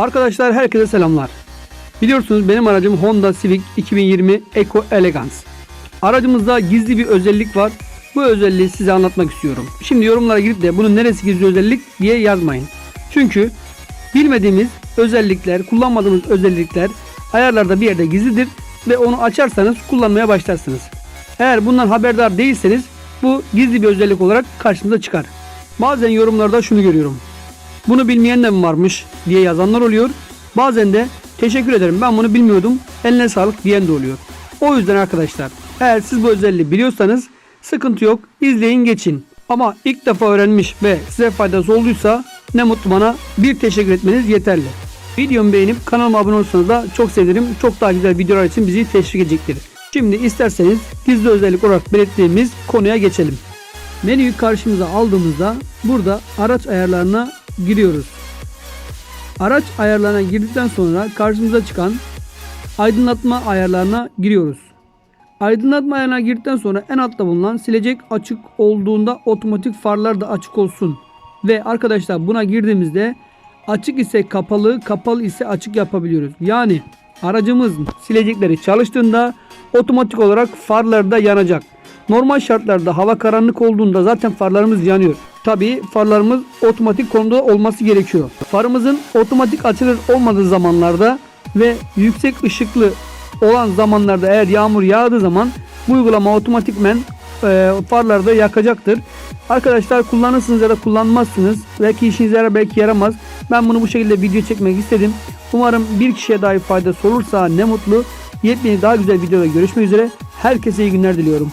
Arkadaşlar herkese selamlar. Biliyorsunuz benim aracım Honda Civic 2020 Eco Elegance. Aracımızda gizli bir özellik var. Bu özelliği size anlatmak istiyorum. Şimdi yorumlara girip de bunun neresi gizli özellik diye yazmayın. Çünkü bilmediğimiz özellikler, kullanmadığımız özellikler ayarlarda bir yerde gizlidir ve onu açarsanız kullanmaya başlarsınız. Eğer bundan haberdar değilseniz bu gizli bir özellik olarak karşınıza çıkar. Bazen yorumlarda şunu görüyorum. Bunu bilmeyen de mi varmış diye yazanlar oluyor. Bazen de teşekkür ederim ben bunu bilmiyordum eline sağlık diyen de oluyor. O yüzden arkadaşlar eğer siz bu özelliği biliyorsanız sıkıntı yok izleyin geçin. Ama ilk defa öğrenmiş ve size faydası olduysa ne mutlu bana bir teşekkür etmeniz yeterli. Videomu beğenip kanalıma abone olursanız da çok sevinirim. Çok daha güzel videolar için bizi teşvik edecektir. Şimdi isterseniz gizli özellik olarak belirttiğimiz konuya geçelim. Menüyü karşımıza aldığımızda burada araç ayarlarına giriyoruz. Araç ayarlarına girdikten sonra karşımıza çıkan aydınlatma ayarlarına giriyoruz. Aydınlatma ayarına girdikten sonra en altta bulunan silecek açık olduğunda otomatik farlar da açık olsun. Ve arkadaşlar buna girdiğimizde açık ise kapalı, kapalı ise açık yapabiliyoruz. Yani aracımız silecekleri çalıştığında otomatik olarak farlar da yanacak. Normal şartlarda hava karanlık olduğunda zaten farlarımız yanıyor. Tabii farlarımız otomatik konumda olması gerekiyor. Farımızın otomatik açılır olmadığı zamanlarda ve yüksek ışıklı olan zamanlarda eğer yağmur yağdığı zaman bu uygulama otomatikmen e, farları da yakacaktır. Arkadaşlar kullanırsınız ya da kullanmazsınız. Belki işinize yarar belki yaramaz. Ben bunu bu şekilde video çekmek istedim. Umarım bir kişiye dahi faydası olursa ne mutlu. Yepyeni daha güzel videoda görüşmek üzere. Herkese iyi günler diliyorum.